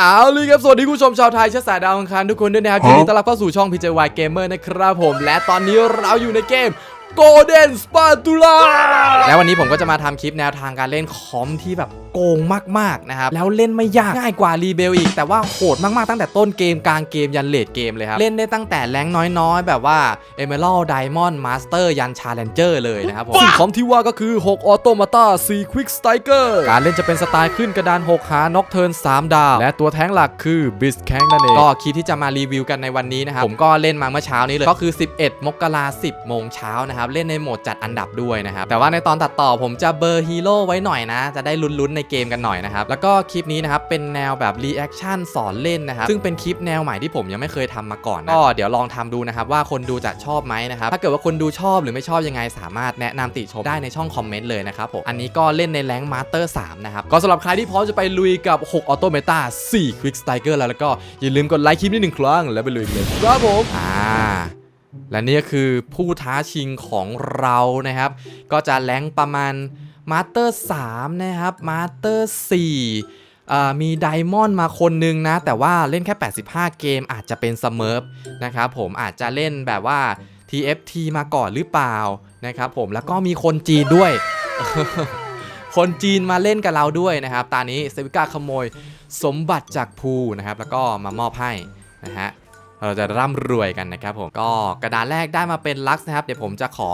เอาเลยครับ สวัสดีคุณผู้ชมชาวไทยเชื้อสายดาวอังคารทุกคนด้วยนะครับยินดีต้อนรับเข้าสู่ช่อง PJY Gamer นะครับผม และตอนนี้เราอยู่ในเกม Golden Spatula และวันนี้ผมก็จะมาทำคลิปแนวทางการเล่นคอมที่แบบโกงมากๆนะครับแล้วเล่นไม่ยากง่ายกว่ารีเบลอีก แต่ว่าโหดมากๆตั้งแต่ต้นเกมกลางเกมยันเลดเกมเลยครับเล่นได้ตั้งแต่แรงน้อยๆ แบบว่า Emerald Diamond Master ยัน Challenger เลยนะครับผมสิ่งคอมที่ว่าก็คือ6 Automata 4 Quick Striker การเล่นจะเป็นสไตล์ขึ้นกระดาน 6 หาน็อกเทิร์น3 ดาว และตัวแท้งหลักคือ b i s c a n นั่นเองก็คิดที่จะมารีวิวกันในวันนี้นะครับผมก็เล่นมาเมื่อเช้านี้เลยก็คือ 11 มกรา10โมงเช้านะครับเล่นในโหมดจัดอันดับด้วยนะครับแต่ว่าในตอนตัดต่อผมจะเบอร์ฮีโร่ไว้หน่อยนะ จะได้ลุ้นๆในเกมกันหน่อยนะครับ แล้วก็คลิปนี้นะครับเป็นแนวแบบรีแอคชั่นสอนเล่นนะครับ ซึ่งเป็นคลิปแนวใหม่ที่ผมยังไม่เคยทำมาก่อนนะก็เดี๋ยวลองทำดูนะครับว่าคนดูจะชอบไหมนะครับ ถ้าเกิดว่าคนดูชอบหรือไม่ชอบยังไงสามารถแนะนำติชมได้ในช่องคอมเมนต์เลยนะครับผมอันนี้ก็เล่นในแรงมาสเตอร์3นะครับก็สำหรับใครที่พร้อมจะไปลุยกับ 6 ออโตเมตา4 Quick Striker แล้วแล้วก็อย่าลืมกดไลค์คลิปนี้หนึ่งครั้งแล้วไปลุยกันเลยครับผมอ่าและนี่ก็คือผู้ท้าชิงของเรานะครับ ก็จะแรงค์ประมาณ มาสเตอร์3นะครับมาสเตอร์4อ่มีไดมอนด์มาคนนึงนะ แต่ว่าเล่นแค่ 85 เกมอาจจะเป็นสเมิร์ฟนะครับผมอาจจะเล่นแบบว่า TFT มาก่อนหรือเปล่านะครับผมแล้วก็มีคนจีนด้วย คนจีนมาเล่นกับเราด้วยนะครับ ตอนนี้เซวิก้าขโมยสมบัติจากภูนะครับ แล้วก็มามอบให้นะฮะ เราจะร่ำรวยกันนะครับผมก็กระดานแรกได้มาเป็นลักนะครับ เดี๋ยวผมจะขอ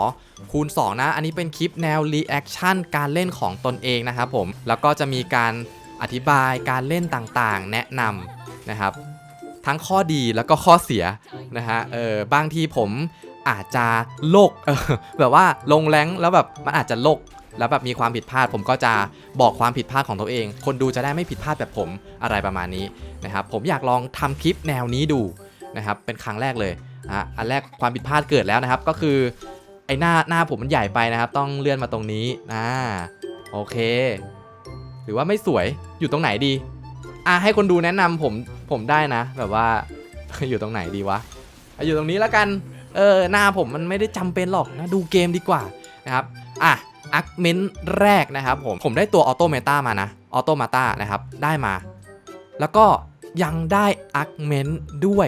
คูณ 2 นะ อันนี้เป็นคลิปแนวรีแอคชั่นการเล่นของตนเองนะครับผมแล้วก็จะมีการอธิบายการเล่นต่างๆ แนะนำนะครับ ทั้งข้อดีแล้วก็ข้อเสียนะฮะเออบางทีผมอาจจะโลกเออแบบว่าลงแรงแล้วแบบมันอาจจะโลกแล้วแบบมีความผิดพลาด ผมก็จะบอกความผิดพลาดของตัวเอง คนดูจะได้ไม่ผิดพลาดแบบผมอะไรประมาณนี้นะครับผมอยากลองทำคลิปแนวนี้ดู นะครับเป็นครั้งแรกเลยอะอันแรกความผิดพลาดเกิดแล้วนะครับ ก็คือไอ้หน้าหน้าผมมันใหญ่ไปนะครับ ต้องเลื่อนมาตรงนี้อ่าโอเค หรือว่าไม่สวยอยู่ตรงไหนดีอะให้คนดูแนะนำผมผมได้นะ แบบว่าอยู่ตรงไหนดีวะอยู่ตรงนี้แล้วกันเออหน้าผมมันไม่ได้จำเป็นหรอกนะดูเกมดีกว่านะครับอะอักเมนต์แรกนะครับผมผมได้ตัวออโตเมตามานะออโตมาตานะครับได้มา แล้วก็ยังได้อักเมนต์ด้วย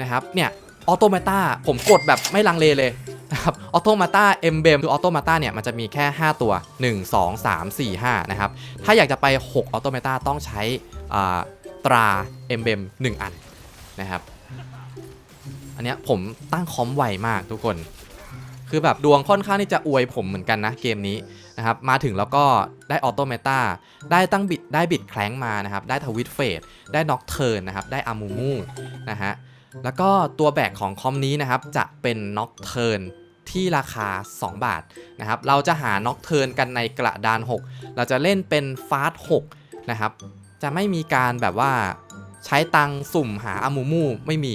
นะครับเนี่ยออโตมาตาผมกดแบบไม่ลังเลเลยนะครับออโตมาตาเอมเบมคือออโตมาตาเนี่ยมันจะมีแค่ 5 ตัว 1 2 3 4 5นะครับถ้าอยากจะไป 6 ออโตมาตาต้องใช้ตราเอมเบม1อันนะครับอันเนี้ยผมตั้งคอมไวมากทุกคน คือแบบดวงค่อนข้างที่จะอวยผมเหมือนกันนะเกมนี้นะครับมาถึงแล้วก็ได้ออโตเมตาได้ตั้งบิดได้บิดแคลงมานะครับได้ทวิตเฟดได้น็อกเทิร์นนะครับได้อามูมูนะฮะ แล้วก็ตัวแบกของคอมนี้นะครับจะเป็นน็อกเทิร์นที่ราคา 2 บาทนะครับ เราจะหาน็อกเทิร์นกันในกระดาน 6 เราจะเล่นเป็นฟาสต์6นะครับ จะไม่มีการแบบว่าใช้ตังสุ่มหาอามูมูไม่มี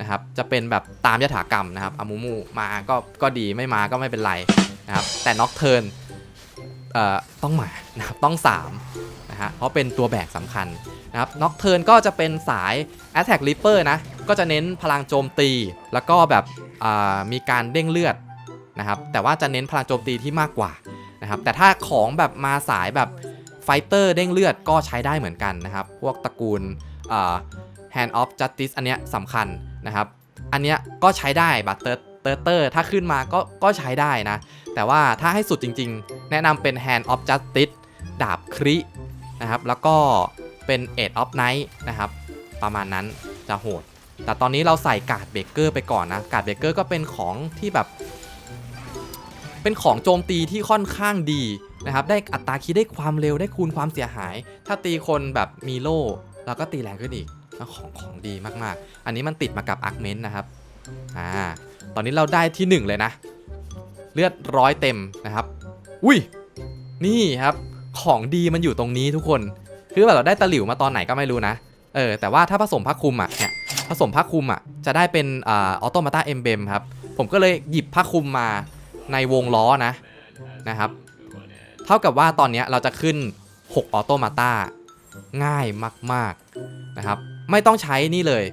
นะครับ จะเป็นแบบตามยถากรรมนะครับอามูมูมาก็ก็ดีไม่มาก็ไม่เป็นไรนะครับ แต่น็อกเทิร์นเอ่อต้องมานะครับต้อง3นะฮะเพราะเป็นตัวแบกสำคัญ นะครับน็อกเทิร์นก็จะเป็นสาย Attack Reaper นะ ก็จะเน้นพลังโจมตี แล้วก็แบบมีการเด้งเลือดนะครับ แต่ว่าจะเน้นพลังโจมตีที่มากกว่านะครับ แต่ถ้าของแบบมาสายแบบไฟเตอร์เด้งเลือดก็ใช้ได้เหมือนกันนะครับ พวกตระกูล Hand of Justice อันเนี้ยสำคัญนะครับ อันเนี้ยก็ใช้ได้บัตเตอร์เตอร์เตอร์ถ้าขึ้นมาก็ก็ใช้ได้นะ แต่ว่าถ้าให้สุดจริงๆ แนะนำเป็น Hand of Justice ดาบครินะครับ แล้วก็ เป็น Eight of Night นะครับ ประมาณนั้นจะโหด แต่ตอนนี้เราใส่กาดเบเกอร์ไปก่อนนะ กาดเบเกอร์ก็เป็นของที่แบบ เป็นของโจมตีที่ค่อนข้างดีนะครับ ได้อัตราคีได้ความเร็วได้คูณความเสียหาย ถ้าตีคนแบบมีโล่เราก็ตีแรงขึ้นอีกของของดีมากๆ อันนี้มันติดมากับอาร์คเมนต์นะครับ อ่า ตอนนี้เราได้ที่ 1 เลยนะ เลือดร้อยเต็มนะครับ อุ้ย นี่ครับ ของดีมันอยู่ตรงนี้ทุกคน คือแบบเราได้ตะหลิวมาตอนไหนก็ไม่รู้นะ เออ แต่ว่าถ้าผสมผ้าคลุมอะเนี่ยผสมผ้าคลุมอะจะได้เป็นอ่าออโตมาตาเอ็มเบมครับ ผมก็เลยหยิบผ้าคลุมมาในวงล้อนะนะครับ เท่ากับว่าตอนนี้เราจะขึ้น 6 ออโตมาตาง่ายมากๆนะครับ ไม่ต้องใช้นี่เลย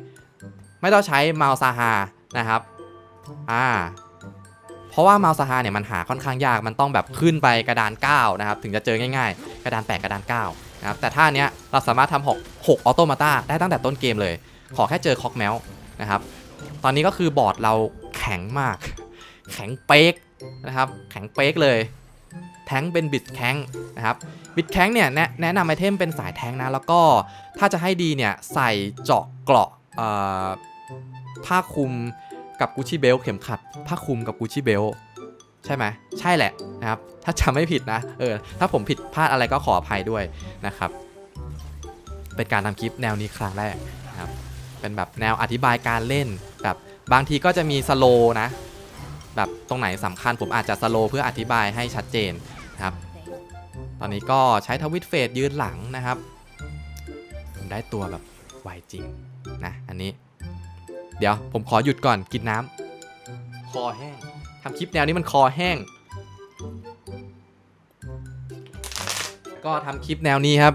ไม่ต้องใช้มาซาฮานะครับอ่าเพราะว่ามาซาฮาเนี่ยมันหาค่อนข้างยากมันต้องแบบขึ้นไปกระดาน 9 นะครับ ถึงจะเจอง่ายๆ กระดาน 8 กระดาน 9 นะครับแต่ท่าเนี้ยเราสามารถทำหกออโตมาตาได้ตั้งแต่ต้นเกมเลย ขอแค่เจอคอกแมวนะครับตอนนี้ก็คือบอร์ดเราแข็งมาก แข็งเป๊กนะครับแข็งเป๊กเลยแทงเป็นบิดแข้งนะครับบิดแข้งเนี่ยแนะนำไอเทมเป็นสายแทงนะแล้วก็ถ้าจะให้ดีเนี่ยใส่เจาะเกราะผ้าคลุมกับกุชชี่เบลเข็มขัดผ้าคลุมกับกุชชี่เบล ใช่ไหมใช่แหละนะครับถ้าจำไม่ผิดนะเออถ้าผมผิดพลาดอะไรก็ขออภัยด้วยนะครับ เป็นการทำคลิปแนวนี้ครั้งแรกนะครับเป็นแบบแนวอธิบายการเล่นแบบบางทีก็จะมีสโลนะแบบตรงไหนสำคัญผมอาจจะสโลเพื่ออธิบายให้ชัดเจนนะครับ ตอนนี้ก็ใช้ทวิตเฟสยืนหลังนะครับ ผมได้ตัวแบบไวจริงนะอันนี้ เดี๋ยวผมขอหยุดก่อนกินน้ำคอแห้ง ทำคลิปแนวนี้มันคอแห้ง ก็ทำคลิปแนวนี้ครับ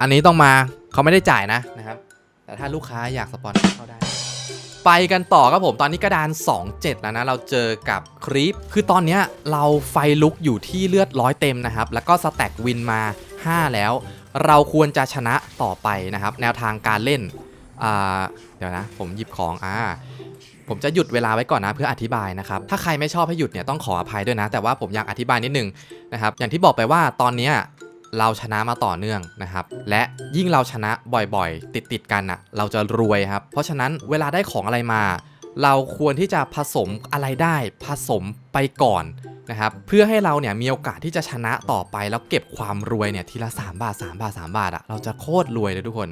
อันนี้ต้องมาเขาไม่ได้จ่ายนะนะครับ แต่ถ้าลูกค้าอยากสปอนเซอร์เข้าได้ไปกันต่อครับผมตอนนี้กระดาน 2-7 แล้วนะ เราเจอกับครีป คือตอนนี้เราไฟลุกอยู่ที่เลือดร้อยเต็มนะครับ แล้วก็สแต็กวินมา 5 แล้ว เราควรจะชนะต่อไปนะครับ แนวทางการเล่น เดี๋ยวนะ ผมหยิบของอ่า ผมจะหยุดเวลาไว้ก่อนนะเพื่ออธิบายนะครับ ถ้าใครไม่ชอบให้หยุดเนี่ยต้องขออภัยด้วยนะ แต่ว่าผมอยากอธิบายนิดนึงนะครับ อย่างที่บอกไปว่าตอนนี้เราชนะมาต่อเนื่องนะครับ และยิ่งเราชนะบ่อยๆ ติดๆกันอะ เราจะรวยครับ เพราะฉะนั้นเวลาได้ของอะไรมา เราควรที่จะผสมอะไรได้ผสมไปก่อนนะครับ เพื่อให้เราเนี่ยมีโอกาสที่จะชนะต่อไปแล้วเก็บความรวยเนี่ยทีละ 3 บาท 3 บาท 3 บาทอะ เราจะโคตรรวยเลยทุกคน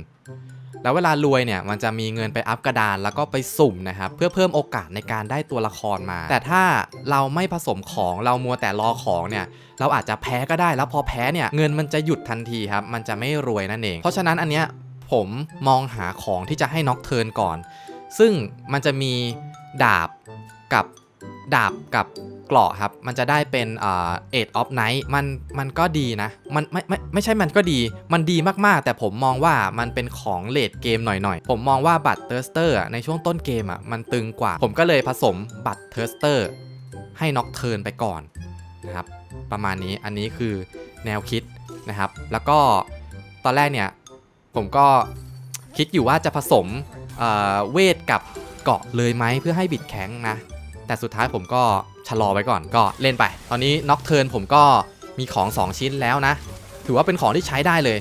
แล้วเวลารวยเนี่ยมันจะมีเงินไปอัพกระดานแล้วก็ไปสุ่มนะครับเพื่อเพิ่มโอกาสในการได้ตัวละครมา แต่ถ้าเราไม่ผสมของเรามัวแต่รอของเนี่ยเราอาจจะแพ้ก็ได้แล้วพอแพ้เนี่ยเงินมันจะหยุดทันทีครับมันจะไม่รวยนั่นเอง เพราะฉะนั้นอันเนี้ยผมมองหาของที่จะให้น็อกเทิร์นก่อน ซึ่งมันจะมีดาบกับ ดาบกับเกราะครับ มันจะได้เป็นเอ็ดออฟไนท์มันมันก็ดีนะ มันไม่ไม่ไม่ใช่มันก็ดี มันดีมากๆ แต่ผมมองว่ามันเป็นของเลดเกมหน่อยๆ ผมมองว่าบัตรเทอร์สเตอร์ในช่วงต้นเกมอะมันตึงกว่า ผมก็เลยผสมบัตรเทอร์สเตอร์ให้น็อกเทิร์นไปก่อนนะครับ ประมาณนี้อันนี้คือแนวคิดนะครับ แล้วก็ตอนแรกเนี่ย ผมก็คิดอยู่ว่าจะผสมเเวทกับเกาะเลยไหมเพื่อให้บิดแข็งนะ แต่สุดท้ายผมก็ชะลอไว้ก่อนก็เล่นไป ตอนนี้น็อกเทิร์นผมก็มีของ 2 ชิ้นแล้วนะ ถือว่าเป็นของที่ใช้ได้เลย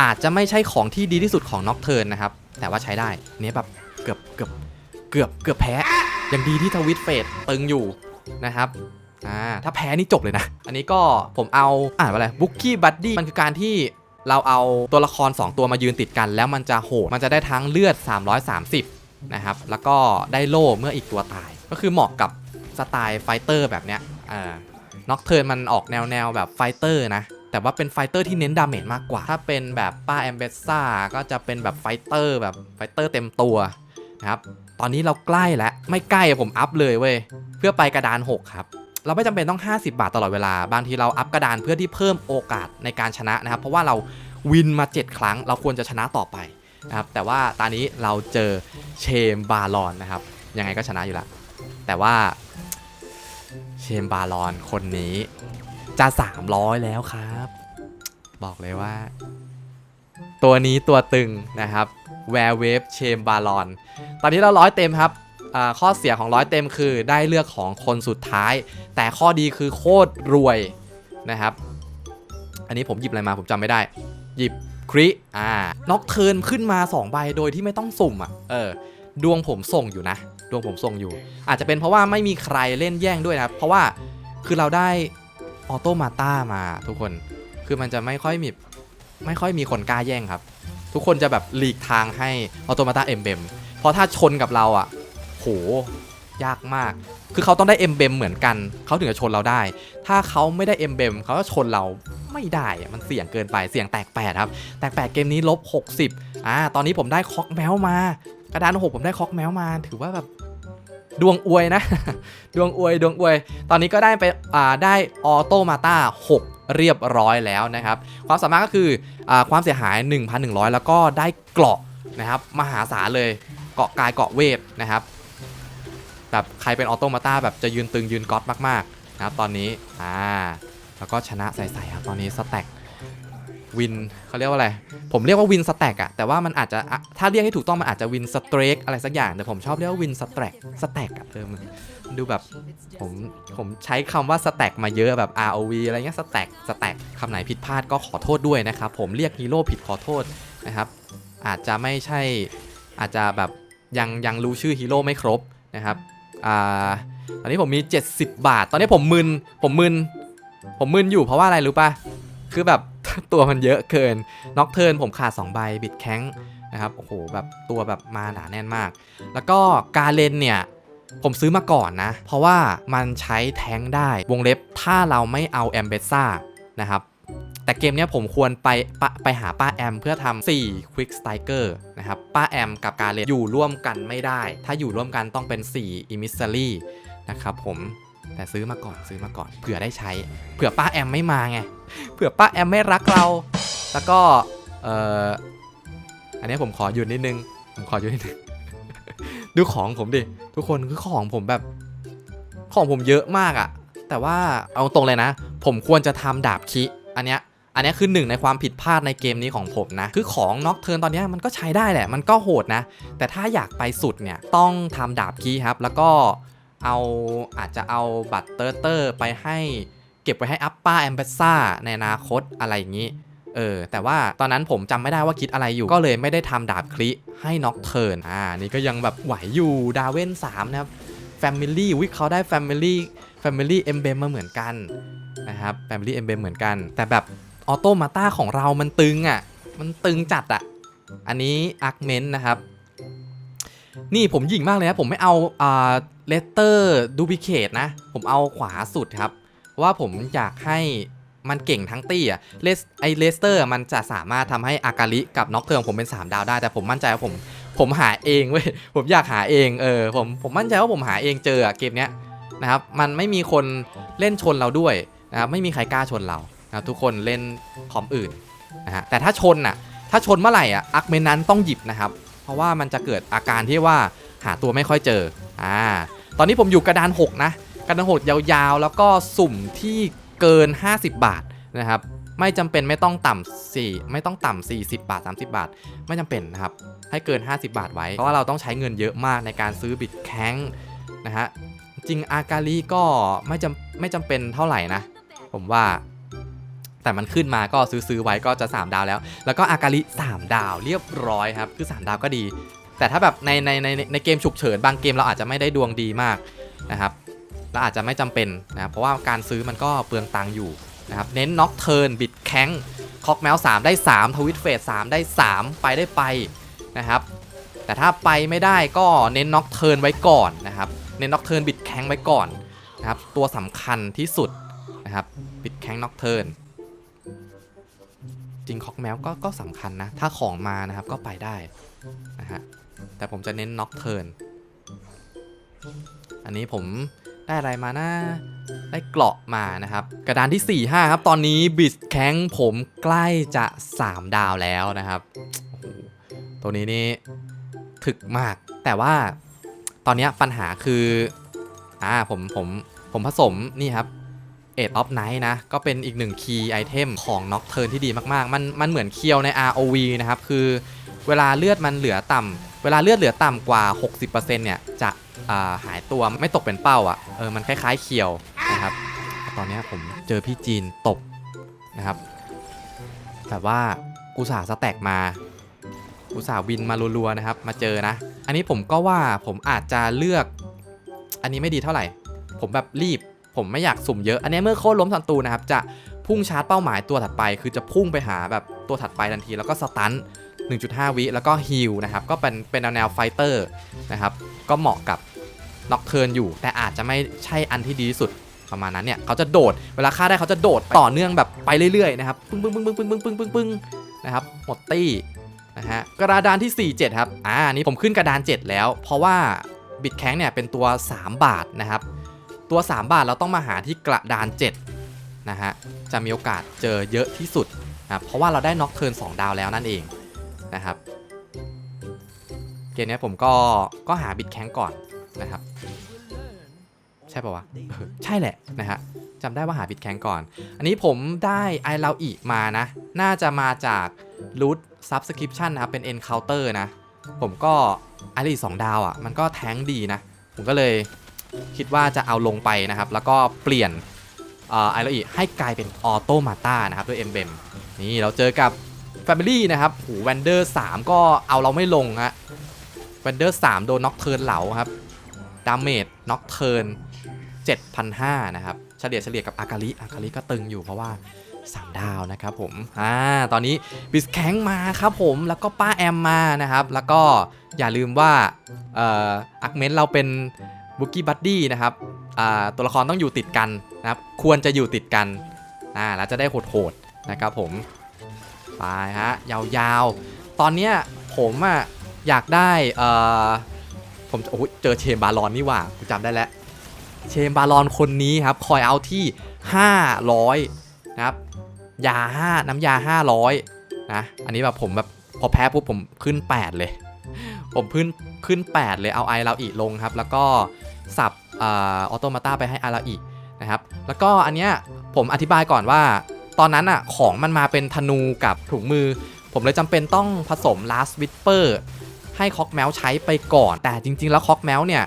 อาจจะไม่ใช่ของที่ดีที่สุดของน็อกเทิร์นนะครับ แต่ว่าใช้ได้เนี้ยแบบเกือบเกือบเกือบเกือบแพ้ยังดีที่ทวิตเฟสตึงอยู่นะครับอ่าถ้าแพ้นี่จบเลยนะ อันนี้ก็ผมเอาอ่านว่าอะไรบุกกี้บัดดี้มันคือการที่เราเอาตัวละคร 2 ตัวมายืนติดกัน แล้วมันจะโหดมันจะได้ทั้งเลือด 330 นะครับ แล้วก็ได้โล่เมื่ออีกตัวตาย ก็คือเหมาะกับสไตล์ไฟเตอร์แบบเนี้ยอ่าน็อกเทิร์นมันออกแนวแนวแบบไฟเตอร์นะ แต่ว่าเป็นไฟเตอร์ที่เน้นดาเมจมากกว่า ถ้าเป็นแบบป้าแอมเบสซ่าก็จะเป็นแบบไฟเตอร์แบบไฟเตอร์เต็มตัวนะครับ ตอนนี้เราใกล้แล้ว ไม่ใกล้ผมอัพเลยเว้ย เพื่อไปกระดาน 6 ครับ เราไม่จำเป็นต้อง 50 บาทตลอดเวลา บางทีเราอัพกระดานเพื่อที่เพิ่มโอกาสในการชนะนะครับ เพราะว่าเราวินมา 7 ครั้ง เราควรจะชนะต่อไปนะครับ แต่ว่าตอนนี้เราเจอเชมบาลอนนะครับ ยังไงก็ชนะอยู่แล้ว แต่ว่าเชมบาลอนคนนี้จะ 300 แล้วครับ บอกเลยว่า ตัวนี้ตัวตึงนะครับแวร์เวฟเชมบาลอนตอนนี้เราร้อยเต็มครับข้อเสียของร้อยเต็มคือได้เลือกของคนสุดท้าย แต่ข้อดีคือโคตรรวยนะครับ อันนี้ผมหยิบอะไรมาผมจำไม่ได้ หยิบคริอ่าน็อกเทิร์นขึ้นมา 2 ใบโดยที่ไม่ต้องสุ่มอะเออดวงผมส่งอยู่นะ ดวงผมส่งอยู่ อาจจะเป็นเพราะว่าไม่มีใครเล่นแย่งด้วยนะครับ เพราะว่าคือเราได้ออโตมาต้ามาทุกคน คือมันจะไม่ค่อยมีไม่ค่อยมีคนกล้าแย่งครับ ทุกคนจะแบบหลีกทางให้ออโตมาต้าเอ็มเบมเพราะถ้าชนกับเราอะโหยากมาก คือเขาต้องได้เอ็มเบมเหมือนกัน เขาถึงจะชนเราได้ ถ้าเขาไม่ได้เอ็มเบมเขาก็ชนเราไม่ได้อะมันเสี่ยงเกินไป เสี่ยงแตกแปดครับ แตกแปดเกมนี้ลบ 60อ่า ตอนนี้ผมได้คอกแมวมา กระดานหกผมได้คอกแมวมา ถือว่าแบบดวงอวยนะ ดวงอวยดวงอวย ตอนนี้ก็ได้ไปอ่าได้ออโตมาต้า6 เรียบร้อยแล้วนะครับ ความสามารถก็คืออ่าความเสียหาย 1,100 แล้วก็ได้เกราะนะครับ มหาศาลเลยเกาะกายเกาะเวทนะครับแบบใครเป็นออโตมาต้าแบบจะยืนตึงยืนก๊อตมากๆนะครับตอนนี้อ่าแล้วก็ชนะใส่ๆครับตอนนี้สแต็ก วินเขาเรียกว่าอะไร ผมเรียกว่าวินสแต็กอะแต่ว่ามันอาจจะถ้าเรียกให้ถูกต้องมันอาจจะวินสเตรกอะไรสักอย่างแต่ผมชอบเรียกว่าวินสแต็กสแต็กอะเออมันมันดูแบบผมผมใช้คำว่าสแต็กมาเยอะแบบ ROV อะไรเงี้ยสแต็กสแต็กคำไหนผิดพลาดก็ขอโทษด้วยนะครับผมเรียกฮีโร่ผิดขอโทษนะครับอาจจะไม่ใช่อาจจะแบบยังยังรู้ชื่อฮีโร่ไม่ครบนะครับอ่าตอนนี้ผมมี 70 บาท ตอนนี้ผมมึนผมมึนผมมึนอยู่เพราะว่าอะไรรู้ปะคือแบบตัวมันเยอะเกินน็อกเทิร์นผมขาด2ใบบิดแข้งนะครับโอ้โหแบบตัวแบบมาหนาแน่นมาก แล้วก็การเลนเนี่ยผมซื้อมาก่อนนะ เพราะว่ามันใช้แท้งได้วงเล็บถ้าเราไม่เอาแอมเบซ่านะครับแต่เกมนี้ผมควรไปปไปหาป้าแอม เพื่อทำ4 Quick Striker นะครับป้าแอมกับการเลนอยู่ร่วมกันไม่ได้ ถ้าอยู่ร่วมกันต้องเป็น 4 Emissary นะครับผม แต่ซื้อมาก่อนซื้อมาก่อนเผื่อได้ใช้ เผื่อป้าแอมไม่มาไงเผื่อป้าแอมไม่รักเรา แล้วก็เอ่ออันนี้ผมขอหยุดนิดนึง ผมขอหยุดนิดนึง ดูของผมดิ ทุกคนคือของผมแบบ ของผมเยอะมากอะแต่ว่าเอาตรงเลยนะ ผมควรจะทำดาบคิอันเนี้ยอันนี้คือหนึ่งในความผิดพลาดในเกมนี้ของผมนะ คือของน็อกเทิร์นตอนนี้มันก็ใช้ได้แหละ มันก็โหดนะ แต่ถ้าอยากไปสุดเนี่ย ต้องทำดาบคีครับ แล้วก็ เอาอาจจะเอาบัตรเตอร์เตอร์ไปให้เก็บไว้ให้อัปป้าแอมเบซ่าในอนาคตอะไรอย่างนี้เออแต่ว่าตอนนั้นผมจำไม่ได้ว่าคิดอะไรอยู่ก็เลยไม่ได้ทำดาบคลิให้น็อกเทิร์นอ่านี่ก็ยังแบบไหวอยู่ดาเวน3นะครับ Family วิเขาได้ Family Family Emblem มมาเหมือนกันนะครับ Family Emblem เหมือนกัน แต่แบบออโตมาต้าของเรามันตึงอะมันตึงจัดอะอันนี้อาร์คเมนต์นะครับ นี่ผมหยิ่งมากเลยนะผมไม่เอาอ่า เลสเตอร์ดูบิเคตนะ ผมเอาขวาสุดครับ ว่าผมอยากให้มันเก่งทั้งตี้อะเลสไอเลสเตอร์มันจะสามารถทำให้อากาลิกับน็อกเทิร์ของผมเป็น 3 ดาวได้ แต่ผมมั่นใจว่าผม ผมหาเองเว้ย ผมอยากหาเองเออผมผมมั่นใจว่าผมหาเองเจออะเกมเนี้ยนะครับ มันไม่มีคนเล่นชนเราด้วยนะครับไม่มีใครกล้าชนเรานะทุกคนเล่นคอมอื่นนะฮะแต่ถ้าชนน่ะถ้าชนเมื่อไหร่อะอักเมนนั้นต้องหยิบนะครับ เพราะว่ามันจะเกิดอาการที่ว่าหาตัวไม่ค่อยเจออ่า ตอนนี้ผมอยู่กระดาน 6 นะ กระดาน 6 ยาวๆ แล้วก็สุ่มที่เกิน 50 บาทนะครับ ไม่จำเป็นไม่ต้องต่ำสี่ไม่ต้องต่ำ40 บาท 30 บาท ไม่จำเป็นนะครับ ให้เกิน 50 บาทไว้ เพราะว่าเราต้องใช้เงินเยอะมากในการซื้อบิตแข้งนะฮะ จริงอากาลีก็ไม่จำไม่จำเป็นเท่าไหร่นะ ผมว่าแต่มันขึ้นมาก็ซื้อซื้อไว้ก็จะ 3 ดาวแล้ว แล้วก็อากาลิ3ดาวเรียบร้อยครับ คือ 3 ดาวก็ดี แต่ถ้าแบบในในในในเกมฉุกเฉินบางเกมเราอาจจะไม่ได้ดวงดีมากนะครับเราอาจจะไม่จำเป็นนะครับเพราะว่าการซื้อมันก็เปลืองตังค์อยู่นะครับเน้นน็อกเทิร์นบิดแข้งคอกแมว3ได้ 3 ทวิตเฟส3ได้ 3 ไปได้ไปนะครับแต่ถ้าไปไม่ได้ก็เน้นน็อกเทิร์นไว้ก่อนนะครับเน้นน็อกเทิร์นบิดแข้งไว้ก่อนนะครับตัวสำคัญที่สุดนะครับบิดแข้งน็อกเทิร์นจริงคอกแมวก็ก็สำคัญนะ ถ้าของมานะครับก็ไปได้นะฮะ แต่ผมจะเน้นน็อกเทิร์นอันนี้ผมได้อะไรมานะได้เกราะมานะครับ กระดานที่ 4 5 ครับ ตอนนี้บิสแข้งผมใกล้จะ 3 ดาวแล้วนะครับ ตัวนี้นี่ถึกมาก แต่ว่าตอนนี้ปัญหาคืออ่าผมผมผมผสมนี่ครับเอ็ดออฟไนท์นะ ก็เป็นอีกหนึ่งคีย์ไอเทมของน็อกเทิร์นที่ดีมากๆ มันมันเหมือนเคียวใน ROV นะครับ คือเวลาเลือดมันเหลือต่ำ เวลาเลือดเหลือต่ำกว่า 60%เนี่ยจะาหายตัวไม่ตกเป็นเป้าอะ่ะเออมันคล้ายๆเคียวนะครับ ตอนนี้ผมเจอพี่จีนตบนะครับแบบว่าอุส่าห์สแต็กมาอุส่าวินมารัวๆนะครับ มาเจอนะ อันนี้ผมก็ว่าผมอาจจะเลือก อันนี้ไม่ดีเท่าไหร่ ผมแบบรีบ ผมไม่อยากสุ่มเยอะ อันนี้เมื่อโค่นล้มศัตรูนะครับ จะพุ่งชาร์จเป้าหมายตัวถัดไป คือจะพุ่งไปหาแบบตัวถัดไปทันทีแล้วก็สตัน 1.5 วิแล้วก็ฮิลนะครับ ก็เป็นเป็นแนวแนวไฟเตอร์นะครับ ก็เหมาะกับน็อกเทิร์นอยู่ แต่อาจจะไม่ใช่อันที่ดีที่สุดประมาณนั้นเนี่ยเขาจะโดดเวลาฆ่าได้เขาจะโดดต่อเนื่องแบบไปเรื่อยๆนะครับปึ้งปึ้งปึ้งปึ้งปึ้งปึ้งปึ้งปึ้งปึ้งนะครับหมดตี้นะฮะกระดานที่ 4 7 ครับอ่านี่ผมขึ้นกระดาน 7 แล้ว เพราะว่าบิตแข้งเนี่ยเป็นตัว 3 บาทนะครับ ตัว 3 บาทเราต้องมาหาที่กระดาน 7 นะฮะ จะมีโอกาสเจอเยอะที่สุดนะครับเพราะว่าเราได้น็อกเทิร์น2ดาวแล้วนั่นเอง นะครับ เกมนี้ผมก็ก็หาบิตแข้งก่อนนะครับ ใช่ป่าวะ ใช่แหละนะฮะจำได้ว่าหาบิดแข็งก่อน อันนี้ผมได้ไอเราอีมานะ น่าจะมาจากรูทซับสคริปชันนะครับ เป็น Encounter นะ ผมก็ไอรีสองดาวอะ่ะ มันก็แท้งดีนะ ผมก็เลยคิดว่าจะเอาลงไปนะครับ แล้วก็เปลี่ยนไอเราอีให้กลายเป็นออโตมาตานะครับ ด้วยเอ็มเบมนี่เราเจอกับ Family นะครับโหแวนเดอร์3ก็เอาเราไม่ลงฮะแวนเดอร์3โดนน็อกเทิร์นเหลาครับดาเมจน็อกเทิร์น7,500 นะครับ เฉลี่ยเฉลี่ยกับอากาลิอากาลิก็ตึงอยู่เพราะว่า 3 ดาวนะครับผม อ่า ตอนนี้บิสแข้งมาครับผม แล้วก็ป้าแอมมานะครับ แล้วก็อย่าลืมว่าเอ่ออักเมนเราเป็นบุกี้บัดดี้นะครับ อ่า ตัวละครต้องอยู่ติดกันนะครับ ควรจะอยู่ติดกัน อ่า แล้วจะได้โหดๆนะครับผม ไปฮะยาวๆ ตอนเนี้ยผมอะอยากได้เอ่อผมโอ้เจอเชมบารอนนี่หว่ากูจำได้แล้ว เชมบารอนคนนี้ครับคอยเอาที่ 500 นะครับ ยา 5 น้ำยา 500 นะ อันนี้แบบผมแบบพอแพ้ปุ๊บผมขึ้น 8 เลย ผมขึ้นขึ้น 8 เลยเอาไอเราอีลงครับ แล้วก็สับออโตมาตาไปให้ไอเราอีนะครับ แล้วก็อันเนี้ยผมอธิบายก่อนว่า ตอนนั้นอะของมันมาเป็นธนูกับถุงมือ ผมเลยจำเป็นต้องผสม last whisper ให้คอกแมวใช้ไปก่อน แต่จริง ๆ แล้วคอกแมวเนี่ย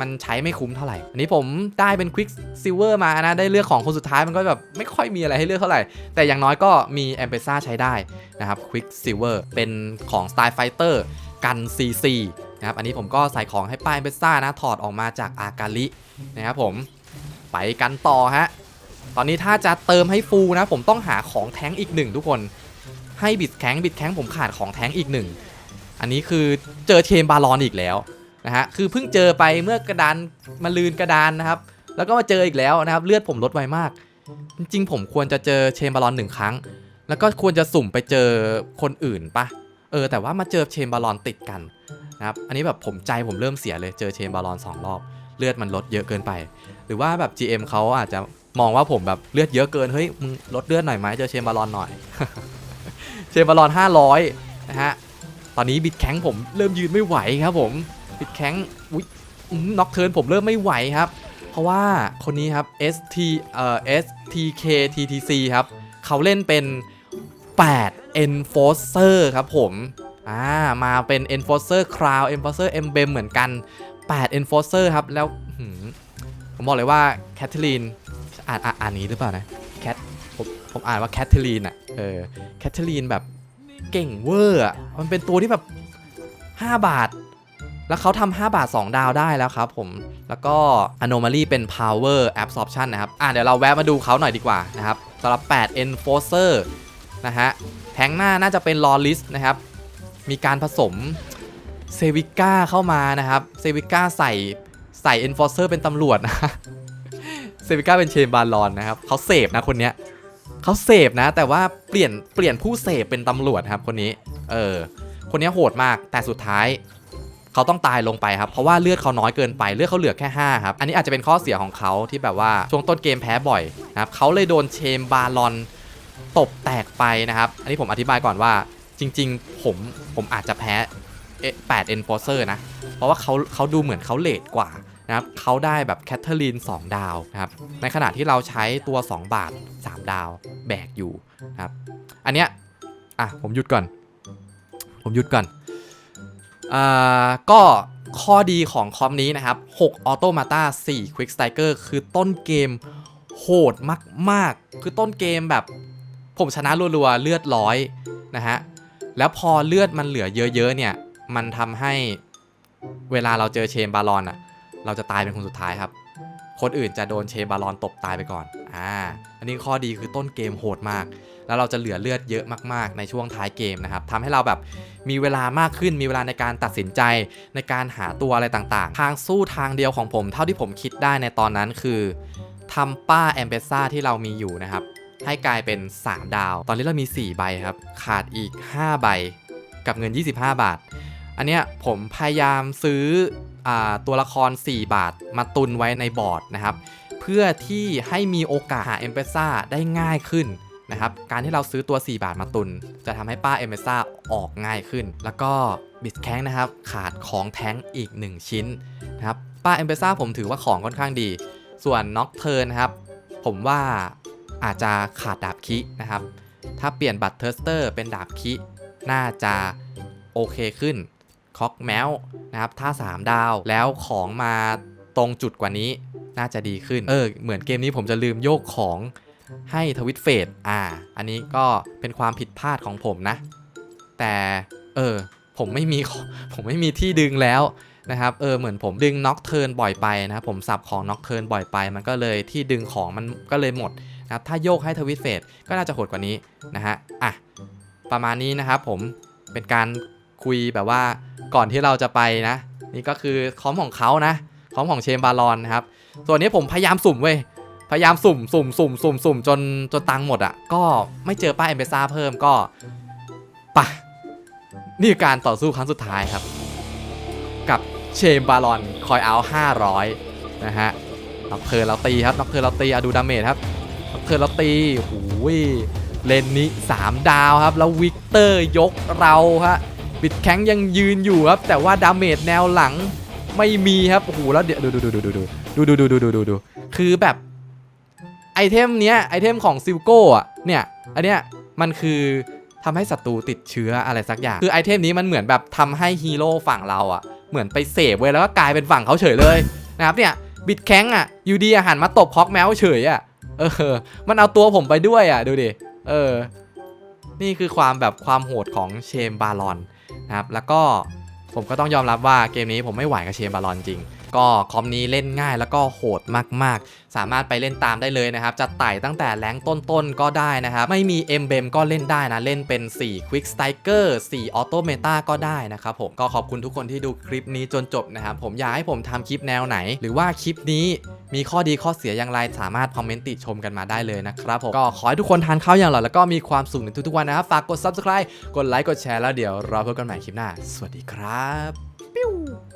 มันใช้ไม่คุ้มเท่าไหร่ อันนี้ผมได้เป็น Quick Silver มานะ ได้เลือกของคนสุดท้ายมันก็แบบไม่ค่อยมีอะไรให้เลือกเท่าไหร่ แต่อย่างน้อยก็มี a m p e s a ใช้ได้นะครับ Quick Silver เป็นของ Style Fighter กัน CC นะครับ อันนี้ผมก็ใส่ของให้ป้าย a m p e s a นะ ถอดออกมาจากอากาลินะครับผม ไปกันต่อฮะ ตอนนี้ถ้าจะเติมให้ฟูลนะ ผมต้องหาของแท้งอีกหนึ่งทุกคนให้บิดแข็งบิดแข็งผมขาดของแท้งอีกหนึ่งอันนี้คือเจอเชมบาลอนอีกแล้วนะฮะคือเพิ่งเจอไปเมื่อกระดานมาลืนกระดานนะครับ แล้วก็มาเจออีกแล้วนะครับ เลือดผมลดไวมาก จริงๆ ผมควรจะเจอเชมบาลอนหนึ่งครั้ง แล้วก็ควรจะสุ่มไปเจอคนอื่นปะเออ แต่ว่ามาเจอเชมบาลอนติดกันนะครับอันนี้แบบผมใจผมเริ่มเสียเลยเจอเชมบาลอนสองรอบ เลือดมันลดเยอะเกินไป หรือว่าแบบ GM เขาอาจจะ มองว่าผมแบบเลือดเยอะเกินเฮ้ยมึงลดเลือดหน่อยไหมเจอเชมบาลอนหน่อย เชมบาลอน500นะฮะตอนนี้บิดแข้งผมเริ่มยืนไม่ไหวครับผมบิดแข้งอุ้ยน็อกเทิร์นผมเริ่มไม่ไหวครับ เพราะว่าคนนี้ครับ ST เอ่อ STK TTC ครับเขาเล่นเป็น 8 Enforcer ครับผมอ่ามาเป็น Enforcer Crown Enforcer Emblem เหมือนกัน 8 Enforcer ครับแล้วผมบอกเลยว่าแคทเธอรีน อ่านอ่านอ่านนี้หรือเปล่านะแคทผมผมอ่านว่าแคทเธอรีนอะเออแคทเธอรีนแบบเก่งเวอร์อะมันเป็นตัวที่แบบ 5 บาท แล้วเขาทำ5บาท 2 ดาวได้แล้วครับผมแล้วก็ Anomaly เป็น Power Absorption นะครับ อะเดี๋ยวเราแวะมาดูเขาหน่อยดีกว่านะครับสำหรับ 8 Enforcer นะฮะแทงหน้าน่าจะเป็น Lawless นะครับ มีการผสมเซวิก้าเข้ามานะครับเซวิก้าใส่ใส่ Enforcer เป็นตำรวจนะ เซวิก้าเป็นเชนบาลอนนะครับเขาเสพนะคนเนี้ยเขาเสพนะ แต่ว่าเปลี่ยนเปลี่ยนผู้เสพเป็นตำรวจครับคนนี้ เออ คนนี้โหดมากแต่สุดท้ายเขาต้องตายลงไปครับ เพราะว่าเลือดเขาน้อยเกินไปเลือดเขาเหลือแค่5ครับอันนี้อาจจะเป็นข้อเสียของเขาที่แบบว่าช่วงต้นเกมแพ้บ่อยนะครับเขาเลยโดนเชมบาลอนตบแตกไปนะครับ อันนี้ผมอธิบายก่อนว่าจริง ๆ ผมผมอาจจะแพ้8 Enforcer นะ เพราะว่าเขาเขาดูเหมือนเขาเลทกว่า นะครับเขาได้แบบแคทเธอรีน2 ดาวนะครับในขณะที่เราใช้ตัว 2 บาท 3 ดาวแบกอยู่นะครับอันเนี้ยอะผมหยุดก่อน ผมหยุดก่อนอ่าก็ข้อดีของคอมนี้นะครับ6 Auto Mata 4 Quick Striker คือต้นเกมโหดมาก ๆ คือต้นเกมแบบผมชนะรัว ๆ เลือดร้อยนะฮะ แล้วพอเลือดมันเหลือเยอะ ๆ เนี่ย มันทำให้เวลาเราเจอเชมบาลอนอะ เราจะตายเป็นคนสุดท้ายครับ คนอื่นจะโดนเชบาลอนตบตายไปก่อน อ่า อันนี้ข้อดีคือต้นเกมโหดมาก แล้วเราจะเหลือเลือดเยอะมากๆ ในช่วงท้ายเกมนะครับทำให้เราแบบมีเวลามากขึ้น มีเวลาในการตัดสินใจ ในการหาตัวอะไรต่างๆ ทางสู้ทางเดียวของผม เท่าที่ผมคิดได้ในตอนนั้นคือทำป้าแอมเบซ่าที่เรามีอยู่นะครับ ให้กลายเป็น 3 ดาว ตอนนี้เรามี 4 ใบครับ ขาดอีก 5 ใบ กับเงิน 25 บาท อันเนี้ยผมพยายามซื้อ ตัวละคร 4 บาทมาตุนไว้ในบอร์ดนะครับ เพื่อที่ให้มีโอกาสหาเอมเปซ่าได้ง่ายขึ้นนะครับ การที่เราซื้อตัว 4 บาทมาตุน จะทำให้ป้าเอมเปซ่าออกง่ายขึ้น แล้วก็บิดแข้งนะครับ ขาดของแท้งอีก 1 ชิ้นนะครับป้าเอมเปซ่าผมถือว่าของค่อนข้างดี ส่วนน็อกเทิร์นนะครับ ผมว่าอาจจะขาดดาบคินะครับ ถ้าเปลี่ยนบัตรเทอร์สเตอร์เป็นดาบคิน่าจะโอเคขึ้น คอกแมวนะครับถ้า 3 ดาวแล้วของมาตรงจุดกว่านี้น่าจะดีขึ้น เออ เหมือนเกมนี้ผมจะลืมโยกของให้ทวิตเฟดอ่า อันนี้ก็เป็นความผิดพลาดของผมนะ แต่เออ ผมไม่มีผมไม่มีที่ดึงแล้วนะครับ เออ เหมือนผมดึงน็อกเทิร์นบ่อยไปนะผมสับของน็อกเทิร์นบ่อยไป มันก็เลยที่ดึงของมันก็เลยหมดนะครับ ถ้าโยกให้ทวิตเฟดก็น่าจะโหดกว่านี้นะฮะ อะ ประมาณนี้นะครับผม เป็นการคุยแบบว่า ก่อนที่เราจะไปนะ นี่ก็คือคอมของเขานะคอมของเชมบารอนนะครับส่วนนี้ผมพยายามสุ่มเว้ยพยายามสุ่มสุ่มสุ่มสุ่มสุ่มจนจนตังค์หมดอะ่ะ ก็ไม่เจอป้ายเอเมซ่าเพิ่มก็ปะนี่การต่อสู้ครั้งสุดท้ายครับ กับเชมบารอนคอยเอา500นะฮะน็อกเทิร์นเราตีครับน็อกเทิร์นเราตีอะดูดาเมจครับน็อกเทิร์นเราตีโอ้โหเลนนี้3ดาวครับ แล้ววิกเตอร์ยกเราฮะ บิดแข็งยังยืนอยู่ครับ แต่ว่าดาเมจแนวหลังไม่มีครับโอ้โหแล้วเดี๋ยวดูดูดูดูดูดูดูดูดูดูดูดูคือแบบไอเทมเนี้ยไอเทมของซิลโก้อะเนี่ยอันเนี้ยมันคือทำให้ศัตรูติดเชื้ออะไรสักอย่าง คือไอเทมนี้มันเหมือนแบบทำให้ฮีโร่ฝั่งเราอะเหมือนไปเสพไว้แล้วก็กลายเป็นฝั่งเขาเฉยเลยนะครับเนี่ยบิดแข้งอะยูดีอะหันมาตบฮอกแมวเฉยอะเออ มันเอาตัวผมไปด้วยอะดูดิเออ นี่คือความแบบความโหดของเชมบารอน นะครับแล้วก็ผมก็ต้องยอมรับว่าเกมนี้ผมไม่ไหวกับเชมบารอนจริง ก็คอมนี้เล่นง่ายแล้วก็โหดมากๆ สามารถไปเล่นตามได้เลยนะครับ จะไต่ตั้งแต่แรงต้นๆ ก็ได้นะครับ ไม่มีเอ็มเบมก็เล่นได้นะ เล่นเป็น 4 Quick Striker 4 Auto Meta ก็ได้นะครับผมก็ขอบคุณทุกคนที่ดูคลิปนี้จนจบนะครับ ผมอยากให้ผมทำคลิปแนวไหน หรือว่าคลิปนี้มีข้อดีข้อเสียอย่างไรสามารถคอมเมนต์ติชมกันมาได้เลยนะครับผมก็ขอให้ทุกคนทานข้าวอย่างอร่อแล้วก็มีความสุขในทุกๆวันนะครับฝากกด Subscribe กดไลค์กดแชร์แล้วเดี๋ยวรอพบกันใหม่คลิปหน้า สวัสดีครับ